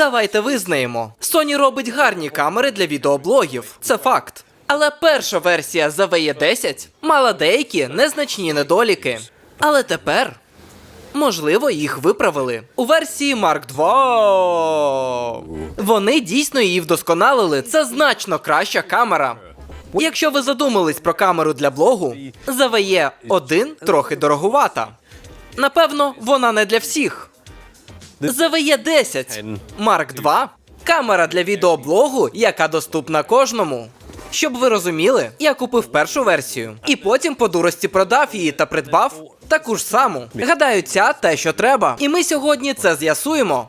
Давайте визнаємо. Sony робить гарні камери для відеоблогів. Це факт. Але перша версія ZVE 10 мала деякі незначні недоліки. Але тепер, можливо, їх виправили. У версії Mark II вони дійсно її вдосконалили. Це значно краща камера. Якщо ви задумались про камеру для блогу, ZVE 1 трохи дороговата. Напевно, вона не для всіх. ZVE 10 Mark 2 камера для відеоблогу, яка доступна кожному. Щоб ви розуміли, я купив першу версію і потім по дурості продав її та придбав таку ж саму. Гадаю, ця те, що треба. І ми сьогодні це з'ясуємо.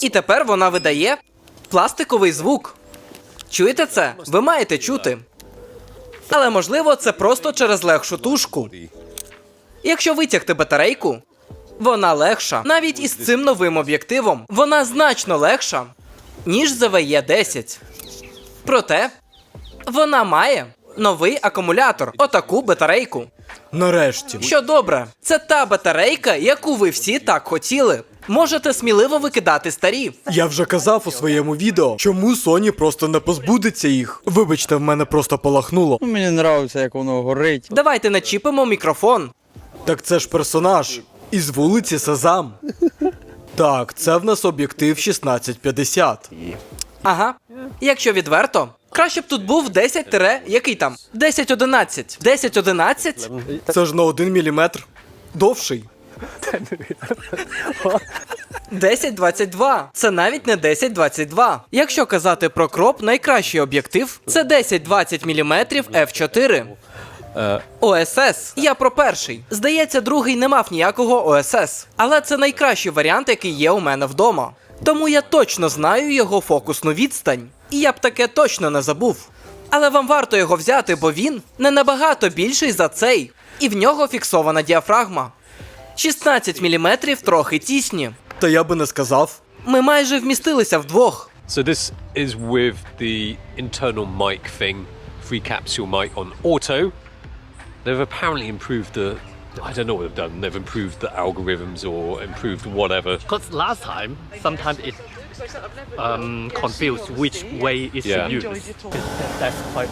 І тепер вона видає пластиковий звук. Чуєте це? Ви маєте чути. Але можливо, це просто через легшу тушку. Якщо витягти батарейку, вона легша. Навіть із цим новим об'єктивом вона значно легша, ніж ZVE 10. Проте вона має новий акумулятор, отаку батарейку. Нарешті. Що добре, це та батарейка, яку ви всі так хотіли. Можете сміливо викидати старі. Я вже казав у своєму відео, чому Sony просто не позбудеться їх. Вибачте, в мене просто полахнуло. Ну, Мені подобається, як воно горить. Давайте начіпимо мікрофон. Так це ж персонаж із вулиці Сазам. Так, це в нас об'єктив 1650. Ага. Якщо відверто, краще б тут був 10 тире, який там? 10-11. 10-11? Це ж на 1 міліметр довший. 10-22. Це навіть не 10-22. Якщо казати про кроп, найкращий об'єктив це 10-20 мм f4. ОСС. Я про перший. Здається, другий не мав ніякого ОСС. Але це найкращий варіант, який є у мене вдома. Тому я точно знаю його фокусну відстань. І я б таке точно не забув. Але вам варто його взяти, бо він не набагато більший за цей. І в нього фіксована діафрагма. 16 мм трохи тісні. Та я би не сказав. Ми майже вмістилися вдвох. So this is with the internal mic thing, free capsule mic on auto. They've apparently improved the. I don't know what they've done. They've improved the algorithms or improved whatever. Because last time, sometimes it um, confused which way it Yeah. should use. That's quite.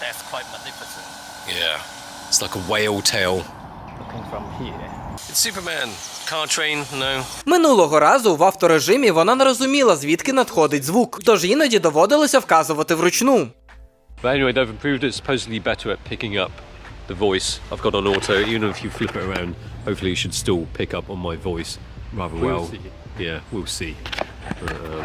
That's quite magnificent. Yeah, it's like a whale tail. Looking from here. It's Superman. Car train, no. Минулого разу в авторежимі вона не розуміла, звідки надходить звук, тож іноді доводилося вказувати вручну. But anyway, they've improved it. Supposedly better at picking up the voice. I've got on auto. Even if you flip it around, hopefully it should still pick up on my voice rather We'll. Yeah, we'll see. Um,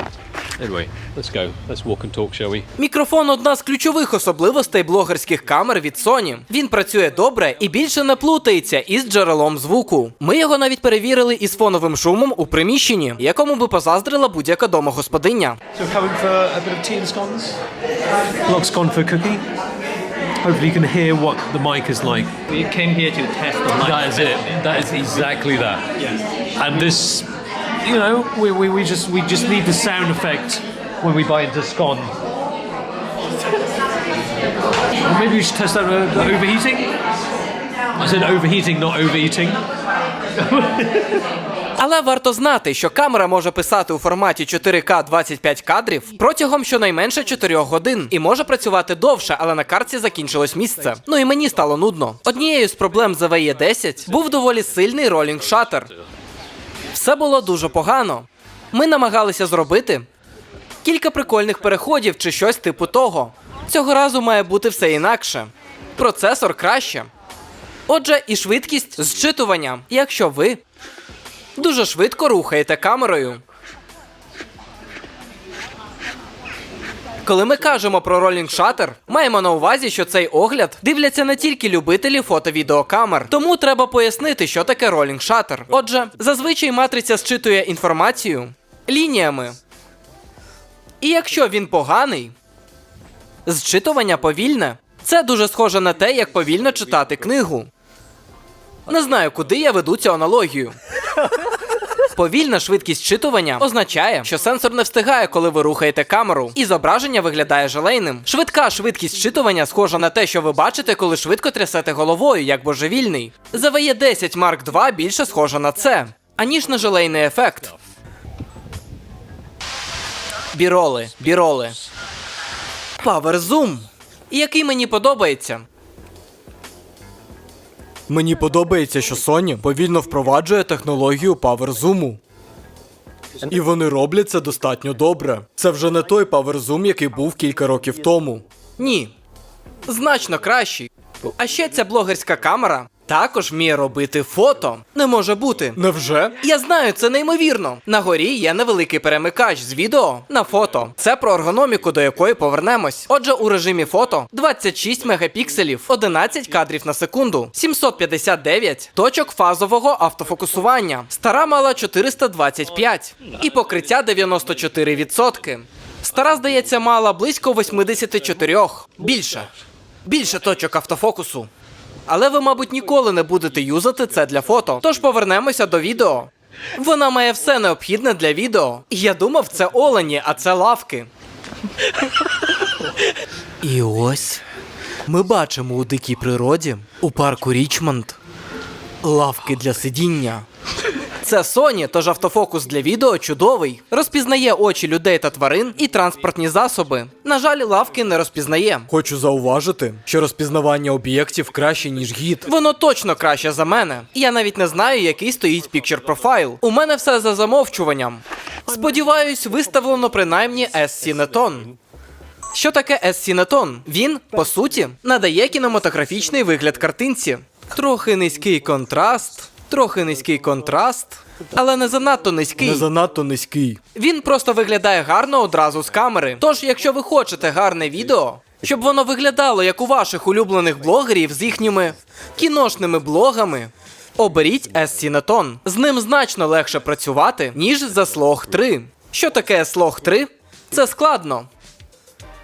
anyway, let's go. Let's walk and talk, shall we? Мікрофон одна з ключових особливостей блогерських камер від Sony. Він працює добре і більше не плутається із джерелом звуку. Ми його навіть перевірили із фоновим шумом у приміщенні, якому би позаздрила будь-яка домогосподиня. So coming for a bit of tea and scones? Log's gone for cookie. Hopefully you can hear what the mic is like. We came here to test the mic. That is it. That is exactly that. Yeah. And this, you know, we, we, we just we just need the sound effect when we buy into scone. Or maybe we should test out uh, the overheating. I said overheating, not overeating. Але варто знати, що камера може писати у форматі 4К 25 кадрів протягом щонайменше 4 годин і може працювати довше, але на картці закінчилось місце. Ну і мені стало нудно. Однією з проблем ZVE 10 був доволі сильний ролінг шатер. Все було дуже погано. Ми намагалися зробити кілька прикольних переходів чи щось типу того. Цього разу має бути все інакше. Процесор краще. Отже, і швидкість зчитування, якщо ви дуже швидко рухаєте камерою. Коли ми кажемо про ролінг шатер, маємо на увазі, що цей огляд дивляться не тільки любителі фото-відеокамер. Тому треба пояснити, що таке ролінг шатер. Отже, зазвичай матриця зчитує інформацію лініями. І якщо він поганий, зчитування повільне. Це дуже схоже на те, як повільно читати книгу. Не знаю, куди я веду цю аналогію. Повільна швидкість читування означає, що сенсор не встигає, коли ви рухаєте камеру, і зображення виглядає желейним. Швидка швидкість читування схожа на те, що ви бачите, коли швидко трясете головою, як божевільний. ZVE 10 Mark II більше схожа на це, аніж на желейний ефект. Біроли, біроли. Zoom. Який мені подобається. Мені подобається, що Sony повільно впроваджує технологію PowerZoom. І вони роблять це достатньо добре. Це вже не той PowerZoom, який був кілька років тому. Ні. Значно кращий. А ще ця блогерська камера також вміє робити фото. Не може бути. Невже? Я знаю, це неймовірно. На горі є невеликий перемикач з відео на фото. Це про ергономіку, до якої повернемось. Отже, у режимі фото 26 мегапікселів, 11 кадрів на секунду, 759 точок фазового автофокусування. Стара мала 425 і покриття 94%. Стара, здається, мала близько 84. Більше. Більше точок автофокусу. Але ви, мабуть, ніколи не будете юзати це для фото. Тож повернемося до відео. Вона має все необхідне для відео. Я думав, це олені, а це лавки. І ось ми бачимо у дикій природі у парку Річмонд лавки для сидіння. Це Sony, тож автофокус для відео чудовий. Розпізнає очі людей та тварин і транспортні засоби. На жаль, лавки не розпізнає. Хочу зауважити, що розпізнавання об'єктів краще, ніж гід. Воно точно краще за мене. Я навіть не знаю, який стоїть пікчер профайл. У мене все за замовчуванням. Сподіваюсь, виставлено принаймні S Cineton. Що таке S Cineton? Він, по суті, надає кінематографічний вигляд картинці. Трохи низький контраст, трохи низький контраст, але не занадто низький. Не занадто низький. Він просто виглядає гарно одразу з камери. Тож, якщо ви хочете гарне відео, щоб воно виглядало як у ваших улюблених блогерів з їхніми кіношними блогами, оберіть S-Cineton. З ним значно легше працювати, ніж за Slog 3. Що таке Slog 3? Це складно.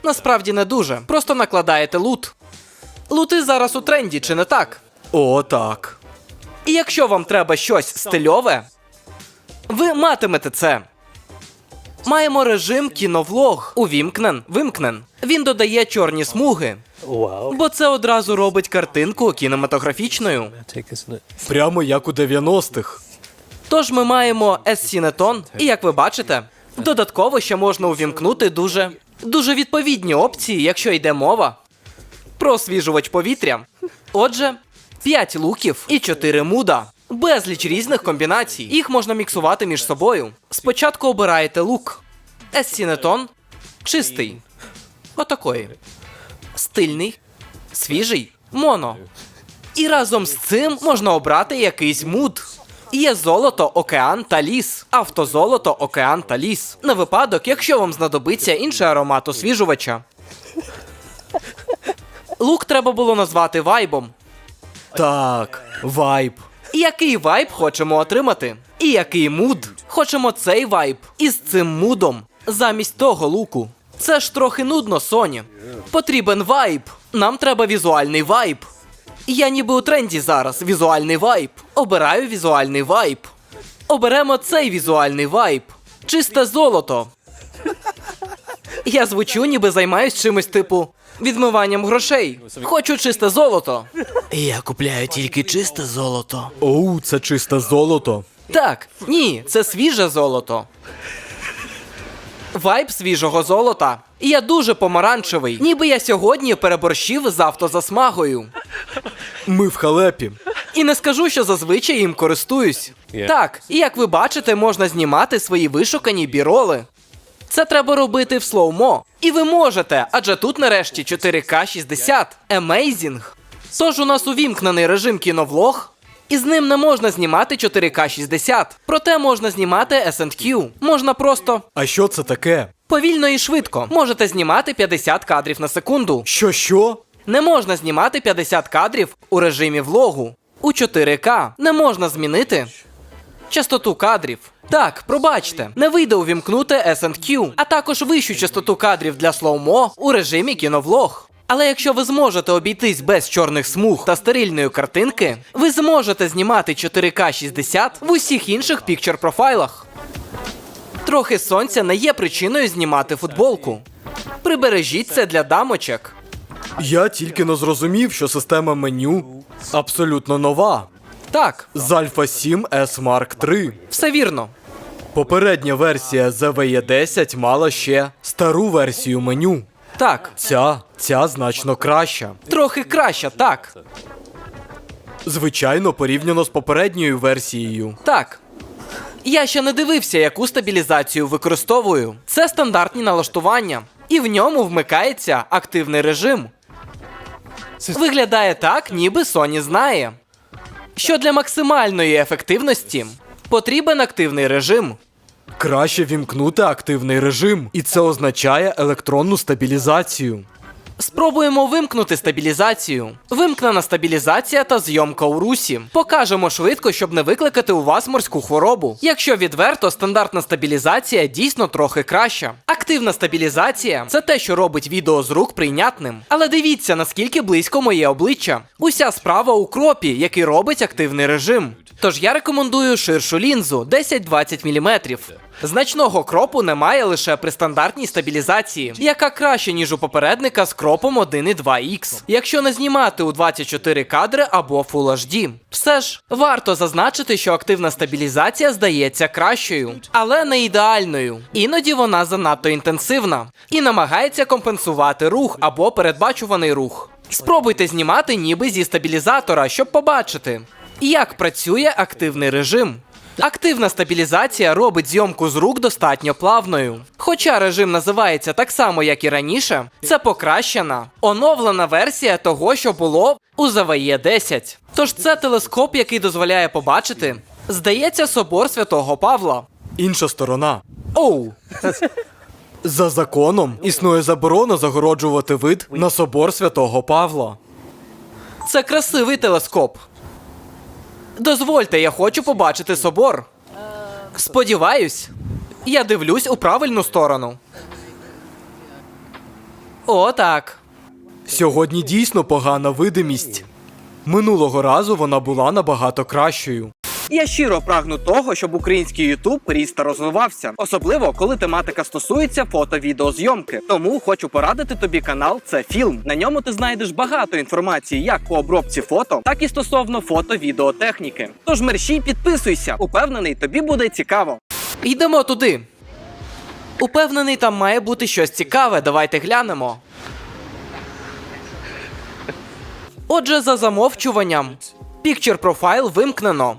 Насправді не дуже. Просто накладаєте лут. Лути зараз у тренді, чи не так? О, так. І якщо вам треба щось стильове, ви матимете це. Маємо режим кіновлог. Увімкнен, вимкнен. Він додає чорні смуги. Бо це одразу робить картинку кінематографічною. Прямо як у 90-х. Тож ми маємо S-Cineton, і як ви бачите, додатково ще можна увімкнути дуже, дуже відповідні опції, якщо йде мова про освіжувач повітря. Отже, 5 луків і 4 муда. Безліч різних комбінацій. Їх можна міксувати між собою. Спочатку обираєте лук. S-Cineton чистий. Отакої. Стильний, свіжий, моно. І разом з цим можна обрати якийсь муд. Є золото, океан та ліс, автозолото, океан та ліс. На випадок, якщо вам знадобиться інший аромат освіжувача. Лук треба було назвати вайбом. Так, вайб. Який вайб хочемо отримати? І який муд? Хочемо цей вайб із цим мудом замість того луку. Це ж трохи нудно, Соні. Потрібен вайб. Нам треба візуальний вайб. Я ніби у тренді зараз. Візуальний вайб. Обираю візуальний вайб. Оберемо цей візуальний вайб. Чисте золото. Я звучу, ніби займаюсь чимось типу відмиванням грошей. Хочу чисте золото. Я купляю тільки чисте золото. Оу, це чисте золото. Так, ні, це свіже золото. Вайб свіжого золота. І я дуже помаранчевий, ніби я сьогодні переборщив з автозасмагою. Ми в халепі. І не скажу, що зазвичай їм користуюсь. Так, і як ви бачите, можна знімати свої вишукані біроли. Це треба робити в слоумо. І ви можете, адже тут нарешті 4К 60. Amazing. Тож у нас увімкнений режим кіновлог, і з ним не можна знімати 4К 60. Проте можна знімати S&Q. Можна просто А що це таке? повільно і швидко. Можете знімати 50 кадрів на секунду. Що що? Не можна знімати 50 кадрів у режимі влогу. У 4К не можна змінити частоту кадрів. Так, пробачте, не вийде увімкнути S&Q, а також вищу частоту кадрів для слоумо у режимі кіновлог. Але якщо ви зможете обійтись без чорних смуг та стерильної картинки, ви зможете знімати 4К 60 в усіх інших пікчер профайлах. Трохи сонця не є причиною знімати футболку. Прибережіть це для дамочок. Я тільки не зрозумів, що система меню абсолютно нова. Так, З Alpha 7 S Mark III. все вірно. Попередня версія ZVE 10 мала ще стару версію меню. Так, Ця, ця значно краща. трохи краще, так. Звичайно, порівняно з попередньою версією. Так. Я ще не дивився, яку стабілізацію використовую. Це стандартні налаштування, і в ньому вмикається активний режим. Виглядає так, ніби Sony знає, що для максимальної ефективності потрібен активний режим. Краще вімкнути активний режим, і це означає електронну стабілізацію. Спробуємо вимкнути стабілізацію. Вимкнена стабілізація та зйомка у русі. Покажемо швидко, щоб не викликати у вас морську хворобу. Якщо відверто, стандартна стабілізація дійсно трохи краща. Активна стабілізація це те, що робить відео з рук прийнятним. Але дивіться, наскільки близько моє обличчя. Уся справа у кропі, який робить активний режим. Тож я рекомендую ширшу лінзу 10-20 мм. Значного кропу немає лише при стандартній стабілізації, яка краще, ніж у попередника з кропом 1,2х, якщо не знімати у 24 кадри або Full HD. Все ж варто зазначити, що активна стабілізація здається кращою, але не ідеальною. Іноді вона занадто інтенсивна і намагається компенсувати рух або передбачуваний рух. Спробуйте знімати ніби зі стабілізатора, щоб побачити, як працює активний режим. Активна стабілізація робить зйомку з рук достатньо плавною. Хоча режим називається так само, як і раніше, це покращена, оновлена версія того, що було у ZVE 10. Тож це телескоп, який дозволяє побачити, здається, собор святого Павла. Інша сторона. Оу, За законом існує заборона загороджувати вид на собор святого Павла. це красивий телескоп. Дозвольте, я хочу побачити собор. Сподіваюсь, я дивлюсь у правильну сторону. О, так. Сьогодні дійсно погана видимість. Минулого разу вона була набагато кращою. Я щиро прагну того, щоб український Ютуб ріс та розвивався, особливо коли тематика стосується фото-відеозйомки. Тому хочу порадити тобі канал Це фільм. На ньому ти знайдеш багато інформації як по обробці фото, так і стосовно фото-відеотехніки. Тож мерщій підписуйся, упевнений, тобі буде цікаво. Йдемо туди. Упевнений, там має бути щось цікаве. Давайте глянемо. Отже, за замовчуванням. Picture Profile вимкнено.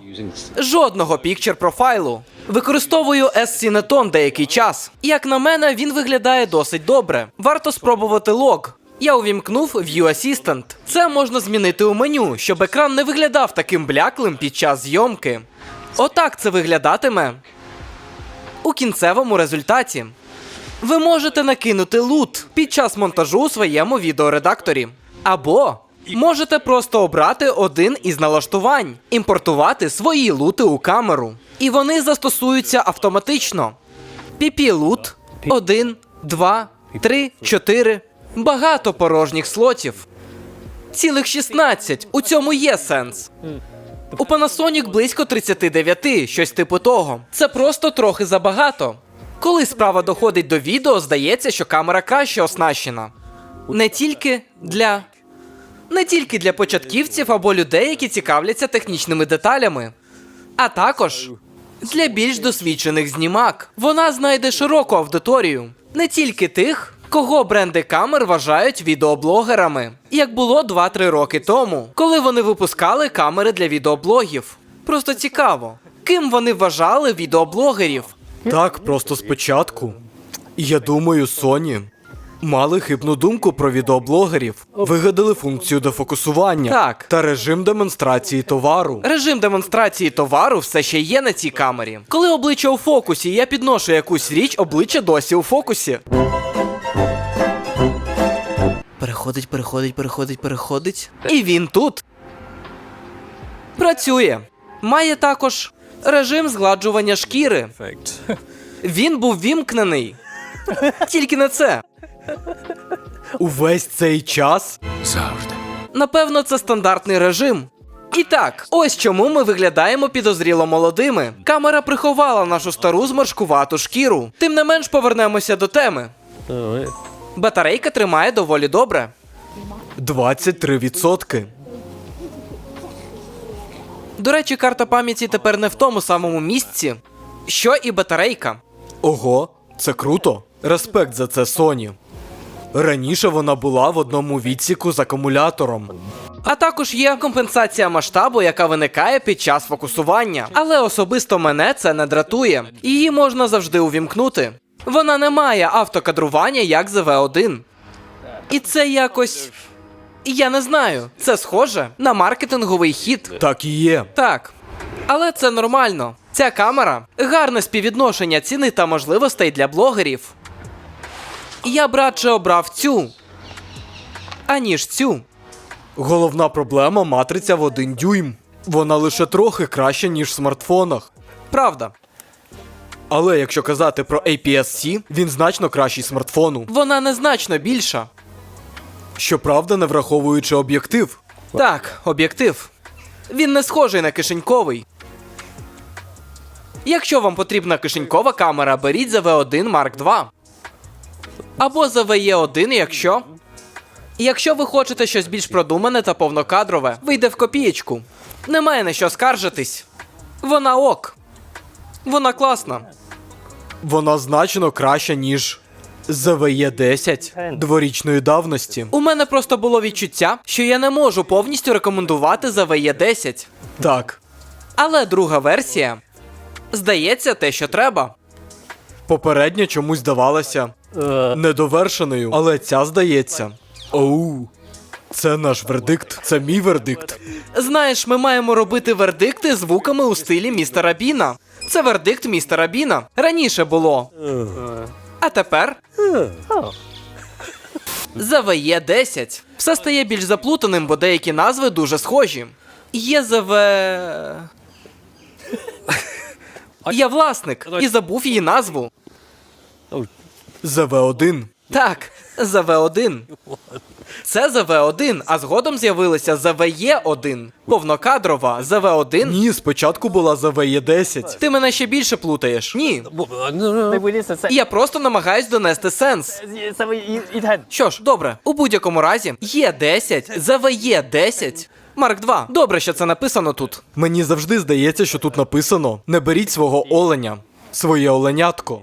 Жодного Picture профайлу. Використовую S-Cineton деякий час. Як на мене, він виглядає досить добре. Варто спробувати лог. Я увімкнув View Assistant. Це можна змінити у меню, щоб екран не виглядав таким бляклим під час зйомки. Отак це виглядатиме у кінцевому результаті. Ви можете накинути лут під час монтажу у своєму відеоредакторі. Або можете просто обрати один із налаштувань, імпортувати свої лути у камеру. І вони застосуються автоматично. PP лут 1, 2, 3, 4. Багато порожніх слотів. Цілих 16. У цьому є сенс. У Panasonic близько 39, щось типу того. Це просто трохи забагато. Коли справа доходить до відео, здається, що камера краще оснащена. Не тільки для. Не тільки для початківців або людей, які цікавляться технічними деталями, а також для більш досвідчених знімак. Вона знайде широку аудиторію, не тільки тих, Кого бренди камер вважають відеоблогерами? Як було 2-3 роки тому, коли вони випускали камери для відеоблогів. Просто цікаво, ким вони вважали відеоблогерів? Так, просто спочатку. Я думаю, Sony мали хибну думку про відеоблогерів, вигадали функцію дефокусування Так. та режим демонстрації товару. Режим демонстрації товару все ще є на цій камері. Коли обличчя у фокусі, я підношу якусь річ, обличчя досі у фокусі. Переходить, переходить, переходить, переходить. І він тут. Працює. Має також режим згладжування шкіри. Він був вімкнений. Тільки не це. Увесь цей час Напевно, це стандартний режим. І так, ось чому ми виглядаємо підозріло молодими. Камера приховала нашу стару зморшкувату шкіру. Тим не менш повернемося до теми. Батарейка тримає доволі добре. 23%. До речі, карта пам'яті тепер не в тому самому місці, що і батарейка. Ого, це круто. Респект за це Sony. Раніше вона була в одному відсіку з акумулятором. А також є компенсація масштабу, яка виникає під час фокусування. Але особисто мене це не дратує. Її можна завжди увімкнути. Вона не має автокадрування, як ZV-1. І це якось. Я не знаю. Це схоже на маркетинговий хід. Так і є. Так. Але це нормально. Ця камера гарне співвідношення ціни та можливостей для блогерів. Я б радше обрав цю, аніж цю. Головна проблема матриця в один дюйм. Вона лише трохи краща, ніж в смартфонах. Правда. Але якщо казати про APS-C, він значно кращий смартфону. Вона незначно більша. Щоправда, не враховуючи об'єктив. Так, об'єктив. Він не схожий на кишеньковий. Якщо вам потрібна кишенькова камера, беріть за V1 Mark II. Або за VE1, якщо. Якщо ви хочете щось більш продумане та повнокадрове, вийде в копієчку. Немає на що скаржитись. Вона ок. Вона класна. Вона значно краща, ніж ZVE 10 дворічної давності. У мене просто було відчуття, що я не можу повністю рекомендувати VE 10. Так, Але друга версія здається те, що треба. Попередня чомусь здавалася недовершеною, але ця здається. Оу. Це наш вердикт, це мій вердикт. Знаєш, ми маємо робити вердикти звуками у стилі містера Біна. Це вердикт містера Біна. Раніше було. А тепер. ЗВЕ 10. Все стає більш заплутаним, бо деякі назви дуже схожі. Є ЗВ. Я власник і забув її назву. ЗВ1. Так, ЗВ1. Це ЗВ1, а згодом з'явилися ЗВЕ1. Повнокадрова ЗВ1. Ні, спочатку була ZVE 10. Ти мене ще більше плутаєш. Ні. Я просто намагаюсь донести сенс. Що ж, добре, у будь-якому разі є 10, ЗВЕ 10. Марк 2. Добре, що це написано тут. Мені завжди здається, що тут написано: не беріть свого оленя, своє оленятко.